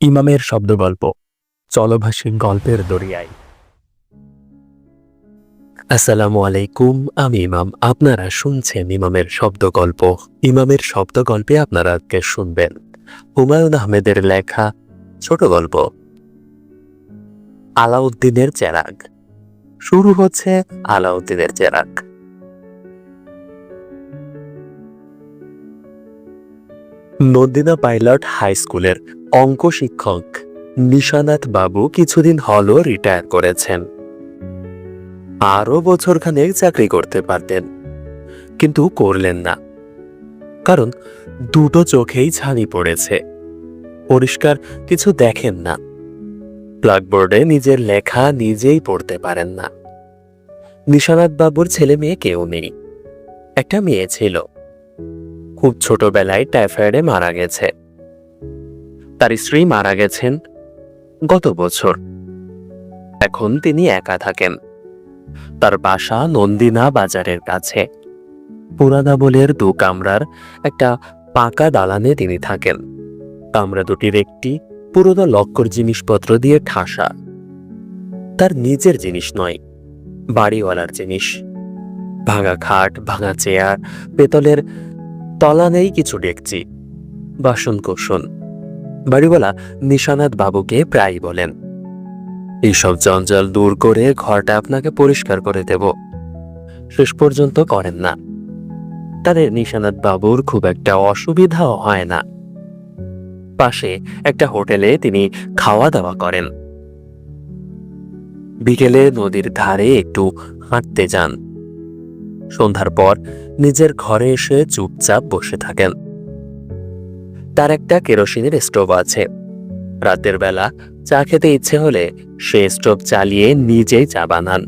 ইমামের শব্দগল্প, চলভাষী গল্পের দরিয়ায়। আসসালামু আলাইকুম, আমি ইমাম। আপনারা শুনছেন ইমামের শব্দগল্প। ইমামের শব্দগল্পে আপনারা আজকে শুনবেন হুমায়ুন আহমেদের লেখা ছোট গল্প। আলাউদ্দিনের চেরাগ। শুরু হচ্ছে আলাউদ্দিনের চেরাগ। নন্দিনা পাইলট হাই স্কুলের অঙ্ক শিক্ষক নিশানাথ বাবু কিছুদিন হলো রিটায়ার করেছেন। আরও বছরখানেক চাকরি করতে পারতেন, কিন্তু করলেন না। কারণ দুটো চোখেই ছানি পড়েছে। পরিষ্কার কিছু দেখেন না। ব্ল্যাকবোর্ডে নিজের লেখা নিজেই পড়তে পারেন না। নিশানাথ বাবুর ছেলে মেয়ে কেউ নেই। একটা মেয়ে ছিল। খুব ছোটবেলায় টাইফয়েডে মারা গেছে। তার স্ত্রী মারা গেছেন গত বছর। এখন তিনি একা থাকেন। তার বাসা নন্দিনা বাজারের কাছে। পুরাদাবলের দু কামরার একটা পাকা দালানে তিনি থাকেন। কামরা দুটির একটি পুরোনো লক্কর জিনিসপত্র দিয়ে ঠাসা। তার নিজের জিনিস নয়, বাড়িওয়ালার জিনিস। ভাঙা খাট, ভাঙা চেয়ার, পেতলের তলা নেই কিছু ডেকচি বাসন কোষণ বাড়িওয়ালা নিশানাথ বাবুকে প্রায় বলেন, এইসব জঞ্জাল দূর করে ঘরটা আপনাকে পরিষ্কার করে দেব। শেষ পর্যন্ত করেন না। তাদের নিশানাথ বাবুর খুব একটা অসুবিধাও হয় না। পাশে একটা হোটেলে তিনি খাওয়া দাওয়া করেন। বিকেলে নদীর ধারে একটু হাঁটতে যান। সন্ধ্যার পর নিজের ঘরে এসে চুপচাপ বসে থাকেন। তার একটা কেরোসিনের স্টোভ আছে। রাতের বেলা চা খেতে ইচ্ছে হলে সে স্টোভ চালিয়ে নিজেই চা বানান।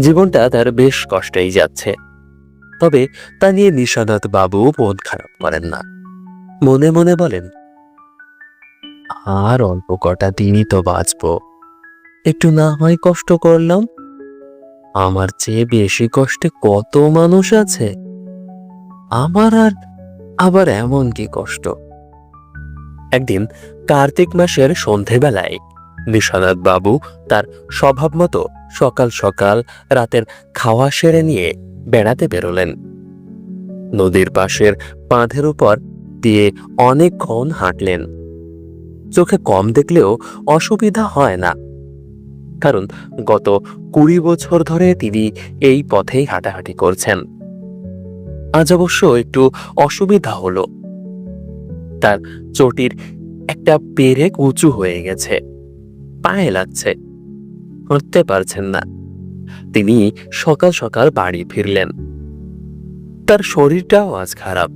জীবনটা তার বেশ কষ্টেই যাচ্ছে। তবে তা নিয়ে নিশানাথ বাবু মন খারাপ করেন না। মনে মনে বলেন, আর অল্প কটা দিনই তো বাঁচব। একটু না হয় কষ্ট করলাম। আমার চেয়ে বেশি কষ্টে কত মানুষ আছে? আমার আর আবার এমন কি কষ্ট। একদিন কার্তিক মাসের সন্ধেবেলায় নিশানাথ বাবু তার স্বভাব মতো সকাল সকাল রাতের খাওয়া সেরে নিয়ে বেড়াতে বেরোলেন। নদীর পাশের বাঁধের উপর দিয়ে অনেকক্ষণ হাঁটলেন। চোখে কম দেখলেও অসুবিধা হয় না। কারণ গত কুড়ি বছর ধরে তিনি এই পথেই হাঁটাহাঁটি করছেন। আজ অবশ্য একটু অসুবিধা হলো। তার চটির একটা পেরেক উঁচু হয়ে গেছে। পায়ে লাগছে। হাঁটতে পারছেন না। তিনি সকাল সকাল বাড়ি ফিরলেন। তার শরীরটাও আজ খারাপ।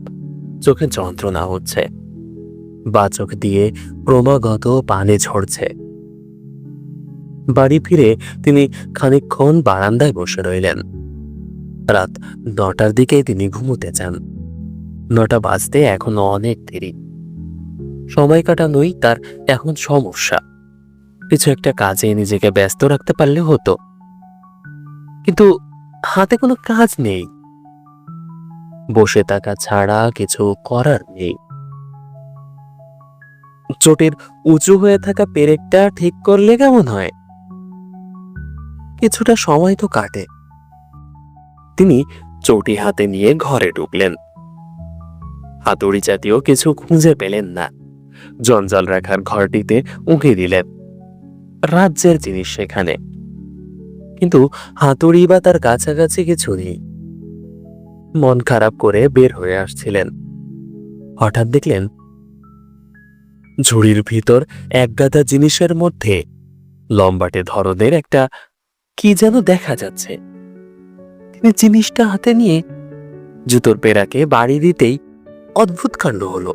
চোখে যন্ত্রণা হচ্ছে। বা চোখ দিয়ে ক্রমাগত পানি ঝরছে। বাড়ি ফিরে তিনি খানিকক্ষণ বারান্দায় বসে রইলেন। রাত নটার দিকে তিনি ঘুমোতে যান। নটা বাজতে এখনও অনেক দেরি। সময় কাটানোই তার এখন সমস্যা। কিছু একটা কাজে নিজেকে ব্যস্ত রাখতে পারলে হতো। কিন্তু হাতে কোনো কাজ নেই। বসে থাকা ছাড়া কিছু করার নেই। চোটের উঁচু হয়ে থাকা পেরেকটা ঠিক করলে কেমন হয়? কিছুটা সময় তো কাটে। তিনি চটি হাতে নিয়ে ঘরে ঢুকলেন। হাতুড়ি জাতীয় কিছু খুঁজে পেলেন না। জঞ্জাল রাখার ঘরটিতে উঁকি দিলেন। রাজ্যের জিনিস সেখানে। কিন্তু হাতুড়ি বা তার কাছাকাছি কিছু নেই। মন খারাপ করে বের হয়ে আসছিলেন। হঠাৎ দেখলেন, ঝুড়ির ভিতর একগাদা জিনিসের মধ্যে লম্বাটে ধরনের একটা কি যেন দেখা যাচ্ছে। জিনিসটা হাতে নিয়ে জুতোর পেরাকে বাড়ি দিতেই অদ্ভুত কাণ্ড হলো।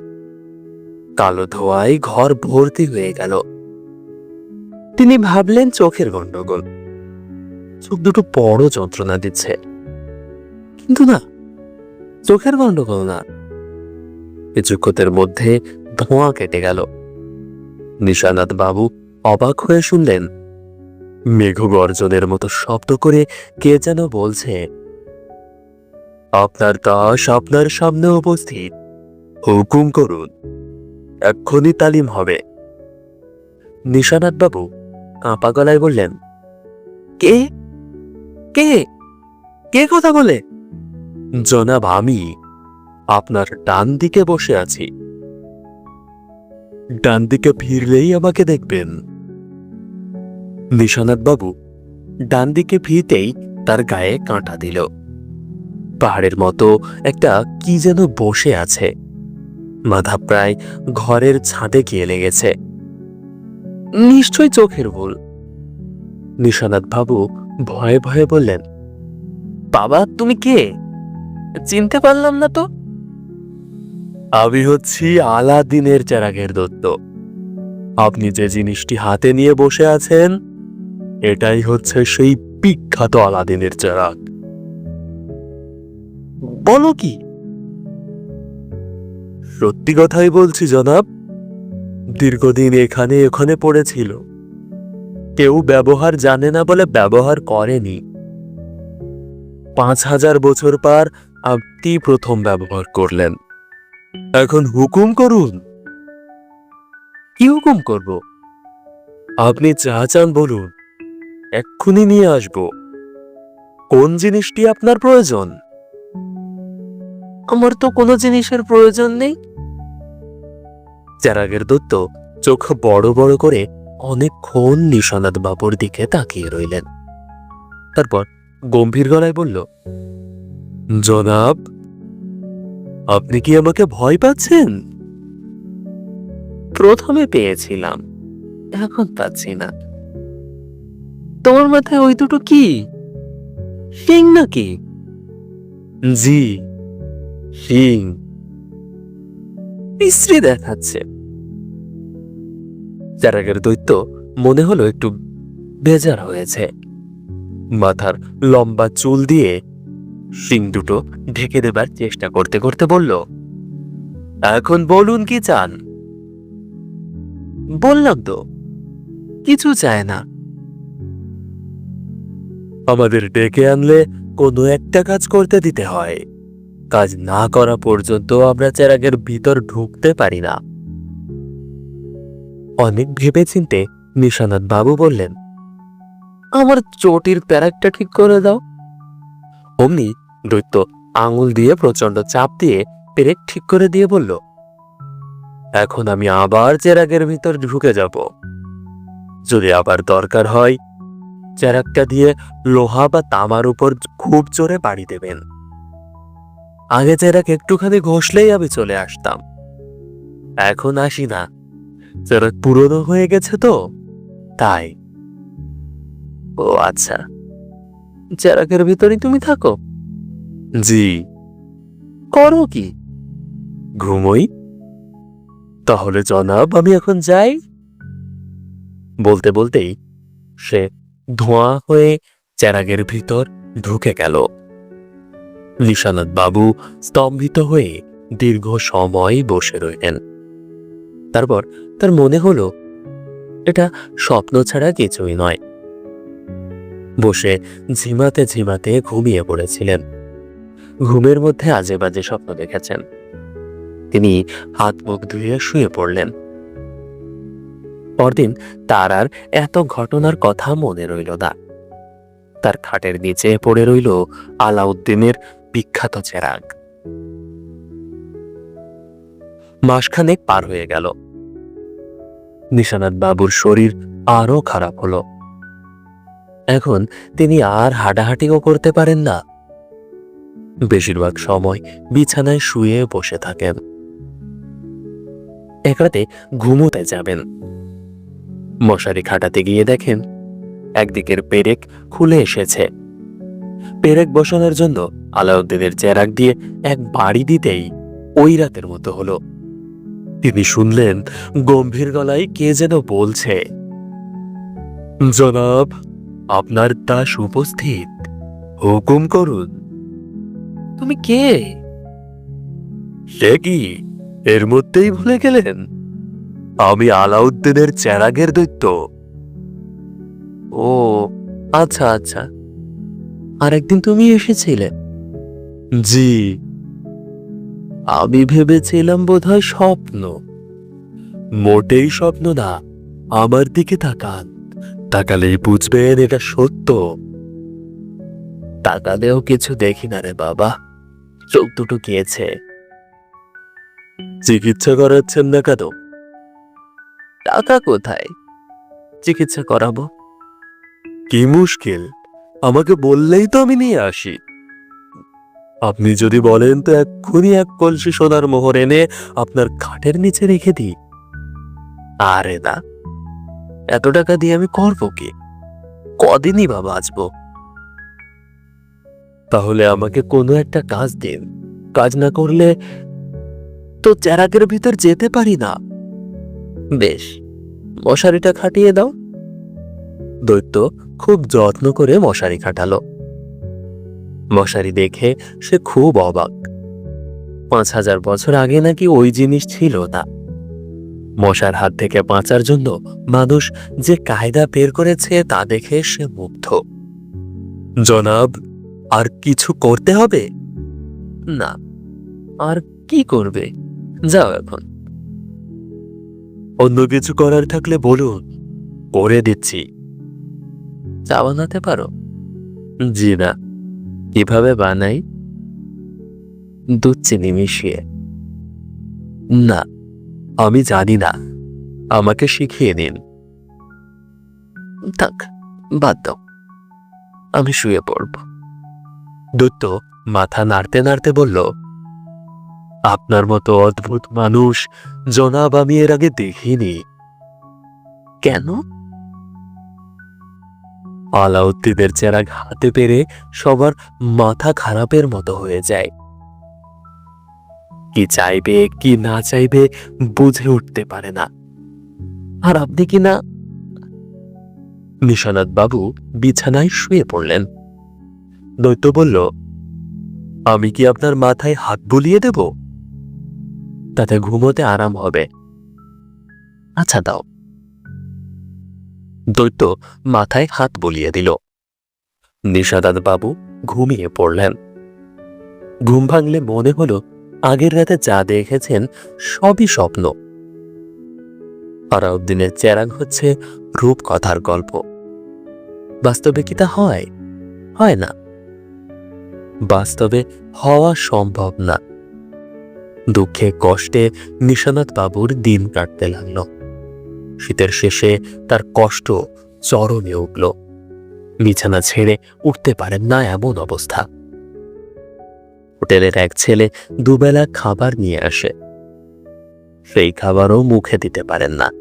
কালো ধোয়ায় ঘর ভর্তি হয়ে গেল। তিনি ভাবলেন চোখের গন্ডগোল চোখ দুটো বড় যন্ত্রণা দিচ্ছে। কিন্তু না, চোখের গন্ডগোল না। কিছুক্ষণের মধ্যে ধোঁয়া কেটে গেল। নিশানাথ বাবু অবাক হয়ে শুনলেন মেঘ গর্জনের মতো শব্দ করে কে যেন বলছে, আপনার দাস আপনার সামনে উপস্থিত। হুকুম করুন, এক্ষুনি তালিম হবে। নিশানাথ বাবু কাঁপা গলায় বললেন, কে? কে? কে কথা বলে? জনাব, আমি আপনার ডান দিকে বসে আছি। ডান দিকে ফিরলেই আমাকে দেখবেন। বাবু ডান দিকে ফিরতেই তার গায়ে কাঁটা দিল। পাহাড়ের মতো একটা কি যেন বসে আছে। মাধা প্রায় ঘরের ছাদে গিয়ে লেগেছে। নিশ্চয় চোখের ভুল। বাবু ভয়ে ভয়ে বললেন, বাবা, তুমি কে? চিনতে পারলাম না তো? আমি হচ্ছি আলাদিনের চেরাগের দত্ত। আপনি যে জিনিসটি হাতে নিয়ে বসে আছেন এটাই হচ্ছে সেই বিখ্যাত আলাদিনের চেরাগ। বলো কি? সত্যি কথাই বলছি, জনাব, দীর্ঘদিন এখানে এখানে পড়েছিল। কেউ ব্যবহার জানে না বলে ব্যবহার করেনি। পাঁচ হাজার বছর পার আপনি প্রথম ব্যবহার করলেন। এখন হুকুম করুন। কি হুকুম করব? আপনি যা চান বলুন। এক্ষুনি নিয়ে আসব। কোন জিনিসটি আপনার প্রয়োজন? আমার তো কোনো জিনিসের প্রয়োজন নেই। চেরাগের দত্ত চোখ বড় বড় করে অনেকক্ষণ নিশানাথ বাবুর দিকে তাকিয়ে রইলেন। তারপর গম্ভীর গলায় বলল জনাব আপনি কি আমাকে ভয় পাচ্ছেন? প্রথমে পেয়েছিলাম এখন পাচ্ছি না। তোমার মাথায় ওই দুটো কি? শিং নাকি? জি শিং। বিশ্রী দেখাচ্ছে। চারাগের দৈত্য মনে হলো একটু বেজার হয়েছে। মাথার লম্বা চুল দিয়ে শিং দুটো ঢেকে দেবার চেষ্টা করতে করতে বলল এখন বলুন কি চান? বললাম তো কিছু চায় না। আমাদের ডেকে আনলে কোনো একটা কাজ করতে দিতে হয়। কাজ না করা পর্যন্ত আমরা চেরাগের ভিতর ঢুকতে পারি না। অনেক ভেবেচিন্তে নিশানাথ বাবু বললেন, আমার চটির প্যারাকটা ঠিক করে দাও। অমনি দৈত্য আঙুল দিয়ে প্রচণ্ড চাপ দিয়ে পেরেক ঠিক করে দিয়ে বলল, এখন আমি আবার চেরাগের ভিতর ঢুকে যাব। যদি আবার দরকার হয় চেরাকটা দিয়ে লোহা বা তামার উপর খুব জোরে বাড়ি দেবেন। আগে চেরাক একটুখানি ঘষলেই আমি চলে আসতাম। এখন আসি না। চেরাক পুরনো হয়ে গেছে তো, তাই। ও আচ্ছা। চেরাকের ভিতরেই তুমি থাকো? জি। করো কি? ঘুমোই? তাহলে জনাব, আমি এখন যাই। বলতে বলতেই সে ধোঁয়া হয়ে চেরাগের ভিতর ঢুকে গেল। নিশানাথ বাবু স্তম্ভিত হয়ে দীর্ঘ সময় বসে রইলেন। তারপর তার মনে হলো, এটা স্বপ্ন ছাড়া কিছুই নয়। বসে ঝিমাতে ঝিমাতে ঘুমিয়ে পড়েছিলেন। ঘুমের মধ্যে আজে বাজে স্বপ্ন দেখেছেন। তিনি হাত মুখ ধুয়ে শুয়ে পড়লেন। পরদিন তার আর এত ঘটনার কথা মনে রইল না। তার খাটের নিচে পড়ে রইল আলাউদ্দিনের বিখ্যাত চেরাগ। মাসখানেক পার হয়ে গেল। নিশানাথ বাবুর শরীর আরও খারাপ হলো। এখন তিনি আর হাঁটাহাঁটিও করতে পারেন না। বেশিরভাগ সময় বিছানায় শুয়ে বসে থাকেন। এক রাতে ঘুমোতে যাবেন। মশারি খাটাতে গিয়ে দেখেন একদিকের পেরেক খুলে এসেছে। পেরেক বসানোর জন্য আলাউদ্দিনের চেরাক দিয়ে এক বাড়ি দিতেই ওই রাতের মতো হলো। তিনি শুনলেন গম্ভীর গলায় কে যেন বলছে জনাব আপনার দাস উপস্থিত। হুকুম করুন। তুমি কে? সে কি? এর মধ্যেই ভুলে গেলেন? আমি আলাউদ্দিনের চেরাগের দৈত্য। ও আচ্ছা আচ্ছা। আর একদিন তুমি এসেছিলে। জি। আমি ভেবেছিলাম বোধহয় স্বপ্ন। মোটেই স্বপ্ন না, আমার দিকে তাকান। তাকালেই বুঝবেন এটা সত্য। তাকালেও কিছু দেখি না রে বাবা, চোখ দুটো গিয়েছে। চিকিৎসা করাচ্ছেন না কেন? টাকা কোথায়? চিকিৎসা করাবো। কি মুশকিল। আমাকে বললেই তো আমি নিয়ে আসি। আপনি যদি বলেন তো এক্ষুনি এক কলসি সোনার মোহর এনে আপনার খাটের নিচে রেখে দিই। আরে না। এত টাকা দিয়ে আমি করব কি? কদিনই বা বাঁচবো? তাহলে আমাকে কোনো একটা কাজ দিন। কাজ না করলে তো চ্যারাকের ভিতর যেতে পারি না। বেশ, মশারিটা খাটিয়ে দাও। দৈত্য খুব যত্ন করে মশারি খাটালো। মশারি দেখে সে খুব অবাক। পাঁচ হাজার বছর আগে নাকি ওই জিনিস ছিল না। মশার হাত থেকে বাঁচার জন্য মানুষ যে কায়দা বের করেছে তা দেখে সে মুগ্ধ। জনাব, আর কিছু করতে হবে? না, আর কি করবে? যাও এখন। অন্য কিছু করার থাকলে বলুন। করে দিচ্ছি। চা বানাতে পারো? জি না। কীভাবে বানাই? দুধ চিনি মিশিয়ে। না আমি জানি না। আমাকে শিখিয়ে নিন। থাক বাদ দাও। আমি শুয়ে পড়ব। দত্ত মাথা নাড়তে নাড়তে বলল আপনার মতো অদ্ভুত মানুষ, জনাব, আমি এর আগে দেখিনি। কেন? আলাউদ্দিনের চেরাগ হাতে পেরে সবার মাথা খারাপের মতো হয়ে যায়। কি চাইবে, কি না চাইবে বুঝে উঠতে পারে না। আর আপনি কি না? নিশানাথ বাবু বিছানায় শুয়ে পড়লেন। দৈত্য বলল, আমি কি আপনার মাথায় হাত বুলিয়ে দেব? তাতে ঘুমোতে আরাম হবে। আচ্ছা দাও। দৈত্য মাথায় হাত বলিয়ে দিল। নিশাদাদ বাবু ঘুমিয়ে পড়লেন। ঘুম ভাঙলে মনে হলো আগের রাতে যা দেখেছেন সবই স্বপ্ন। আরাউদ্দিনের চেরাং হচ্ছে রূপকথার গল্প। বাস্তবে কি তা হয়? হয় না। বাস্তবে হওয়া সম্ভব না। দুঃখে, কষ্টে নিশানাথ বাবুর দিন কাটতে লাগল। শীতের শেষে তার কষ্ট চরমে উঠল। বিছানা ছেড়ে উঠতে পারেন না এমন অবস্থা। হোটেলের এক ছেলে দুবেলা খাবার নিয়ে আসে। সেই খাবারও মুখে দিতে পারেন না।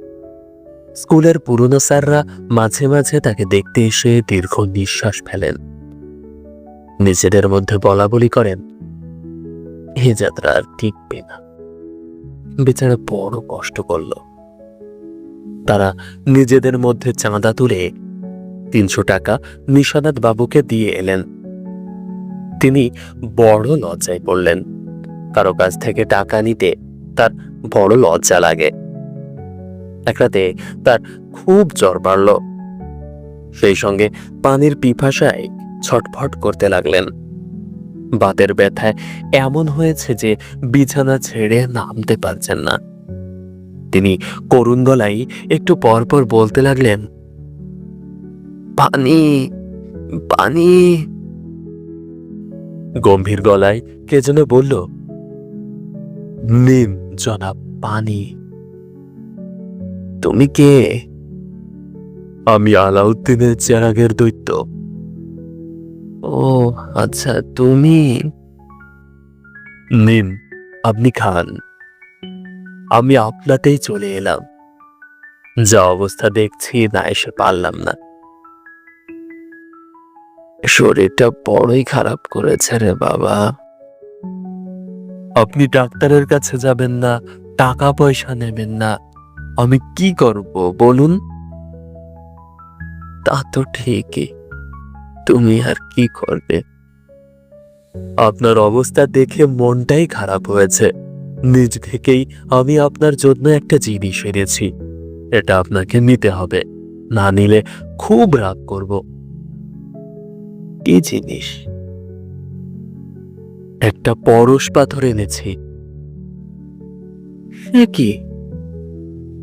স্কুলের পুরনো স্যাররা মাঝে মাঝে তাকে দেখতে এসে দীর্ঘ নিঃশ্বাস ফেলেন। নিজেদের মধ্যে বলা বলি করেন এ যাত্রা আর টিকবে না। বেচারা বড় কষ্ট করল। তারা নিজেদের মধ্যে চাঁদা তুলে তিনশো টাকা নিশানাথ বাবুকে দিয়ে এলেন। তিনি বড় লজ্জায় পড়লেন। কারও কাছ থেকে টাকা নিতে তার বড় লজ্জা লাগে। এক রাতে তার খুব জ্বর বাড়ল। সেই সঙ্গে পানির পিপাসায় ছটফট করতে লাগলেন। বাতের ব্যথায় এমন হয়েছে যে বিছানা ছেড়ে নামতে পারছেন না। তিনি করুণ গলায় একটু পরপর বলতে লাগলেন, পানি পানি। গম্ভীর গলায় কে যেন বলল, নিন জনাব, পানি। তুমি কে? আমি আলাউদ্দিনের চেরাগের দৈত্য। ও আচ্ছা তুমি? নিন, আপনি খান। আমি আপনাতেই চলে এলাম। যা অবস্থা দেখছি না এসে পারলাম না। শরীরটা বড়ই খারাপ করেছে রে বাবা। আপনি ডাক্তারের কাছে যাবেন না টাকা পয়সা নেবেন না। আমি কি করব, বলুন? তা তো ঠিকই। তুমি আর কি করবে? আপনার অবস্থা দেখে মনটাই খারাপ হয়েছে। নিজ থেকেই আমি আপনার জন্য একটা জিনিস এনেছি। এটা আপনাকে নিতে হবে। না নিলে খুব রাগ করব। কি জিনিস? একটা পরশ পাথর এনেছি। সে কি?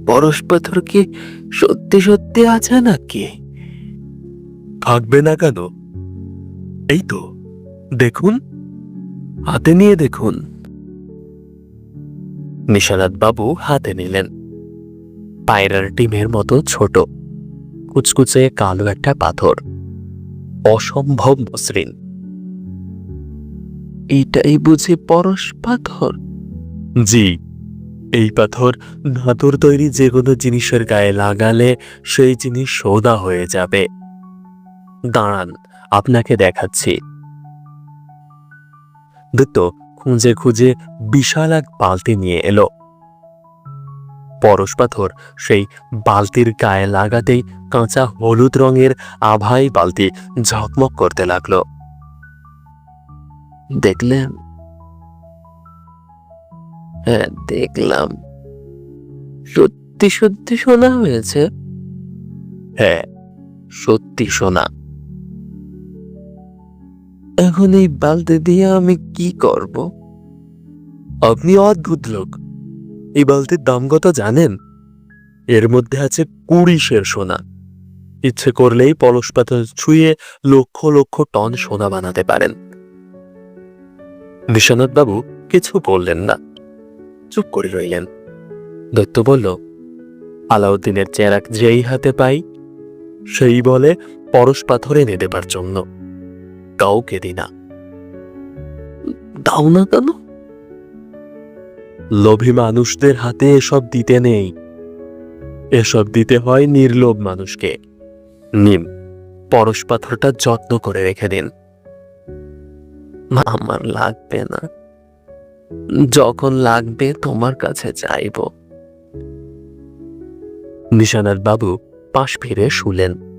পরশ পাথর কি সত্যি সত্যি আছে নাকি? থাকবে না কেন? এই তো, দেখুন, হাতে নিয়ে দেখুন। নিশানাথ বাবু হাতে নিলেন। পায়রার ডিমের মতো ছোট, কুচকুচে কালো একটা পাথর। অসম্ভব মসৃণ। এটাই বুঝি পরশ পাথর? জি, এই পাথর ধাতুর তৈরি যে কোনো জিনিসের গায়ে লাগালে সেই জিনিস সৌদা হয়ে যাবে। দাঁড়ান, আপনাকে দেখাচ্ছি। দত্ত খুঁজে খুঁজে বিশাল এক বালতি নিয়ে এলো। পরশ পাথর সেই বালতির গায়ে লাগাতেই কাঁচা হলুদ রঙের আভাই বালতি ঝকমক করতে লাগল। দেখলেন? হ্যাঁ দেখলাম। সত্যি সত্যি শোনা হয়েছে? হ্যাঁ সত্যি শোনা। এখন এই বালতি দিয়ে আমি কি করব? আপনি অদ্ভুত লোক। এই বালতির দাম কত জানেন? এর মধ্যে আছে কুড়ি সের সোনা। ইচ্ছে করলেই পলস পাথর ছুঁয়ে লক্ষ লক্ষ টন সোনা বানাতে পারেন। বিশ্বনাথ বাবু কিছু বললেন না। চুপ করে রইলেন। দত্ত বলল, আলাউদ্দিনের চেরাক যেই হাতে পাই, সেই বলে পরশ পাথর এনে দেবার জন্য। কাউকে দি না। দাও না কেন? লোভী মানুষদের হাতে এসব দিতে নেই। এসব দিতে হয় নির্লোভ মানুষকে। নিন, পরশ পাথরটা যত্ন করে রেখে দিন। আমার লাগবে না। যখন লাগবে তোমার কাছে চাইব। নিশানার বাবু পাশ ফিরে শুলেন।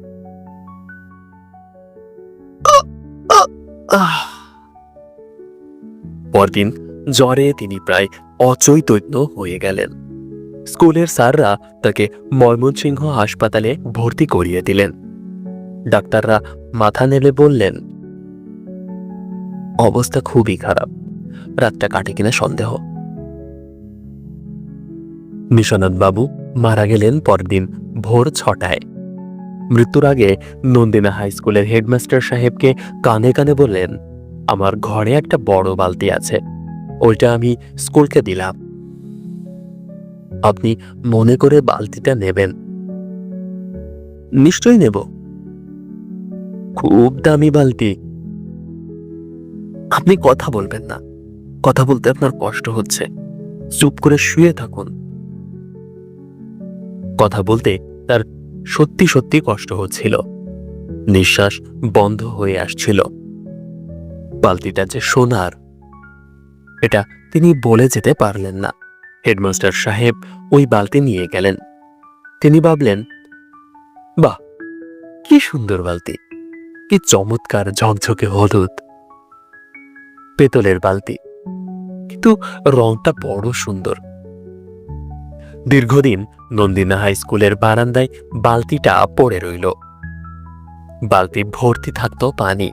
পরদিন জ্বরে তিনি প্রায় অচৈতন্য হয়ে গেলেন। স্কুলের স্যাররা তাকে ময়মনসিংহ হাসপাতালে ভর্তি করিয়ে দিলেন। ডাক্তাররা মাথা নেড়ে বললেন, অবস্থা খুবই খারাপ। রাতটা কাটে কিনা সন্দেহ। বাবু মারা গেলেন পরদিন ভোর ছটায়। মৃত্যুর আগে নন্দিনা হাই স্কুলের হেডমাস্টার সাহেবকে কানে কানে বললেন, আমার ঘরে একটা বড় বালতি আছে, ওইটা আমি স্কুলকে দিলাম। আপনি মনে করে বালতিটা নেবেন? নিশ্চয়ই নেব। খুব দামি বালতি। আপনি কথা বলবেন না। কথা বলতে আপনার কষ্ট হচ্ছে। চুপ করে শুয়ে থাকুন। কথা বলতে তার সত্যি সত্যি কষ্ট হচ্ছিল। নিঃশ্বাস বন্ধ হয়ে আসছিল। বালতিটা যে সোনার, এটা তিনি বলে যেতে পারলেন না। হেডমাস্টার সাহেব ওই বালতি নিয়ে গেলেন। তিনি ভাবলেন, বাহ, কি সুন্দর বালতি, কি চমৎকার ঝকঝকে হলুদ। পেতলের বালতি, কিন্তু রংটা বড় সুন্দর। দীর্ঘদিন নন্দিনা হাই স্কুলের বারান্দায় বালতিটা পড়ে রইল। বালতি ভর্তি থাকতো পানি।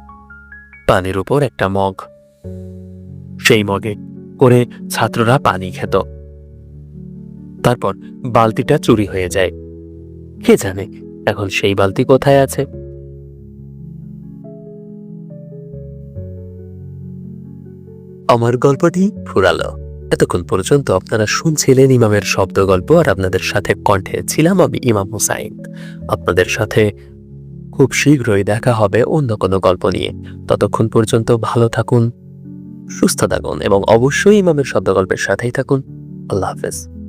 পানির উপর একটা মগ। সেই মগে করে ছাত্ররা পানি খেত। তারপর বালতিটা চুরি হয়ে যায়। কে জানে এখন সেই বালতি কোথায় আছে? আমার গল্পটি ফুরালো। এতক্ষণ পর্যন্ত আপনারা শুনছিলেন ইমামের শব্দ গল্প আর আপনাদের সাথে কণ্ঠে ছিলাম আমি ইমাম হুসাইন। আপনাদের সাথে খুব শীঘ্রই দেখা হবে অন্য কোনো গল্প নিয়ে। ততক্ষণ পর্যন্ত ভালো থাকুন, সুস্থ থাকুন এবং অবশ্যই ইমামের শব্দ গল্পের সাথেই থাকুন। আল্লাহ হাফেজ।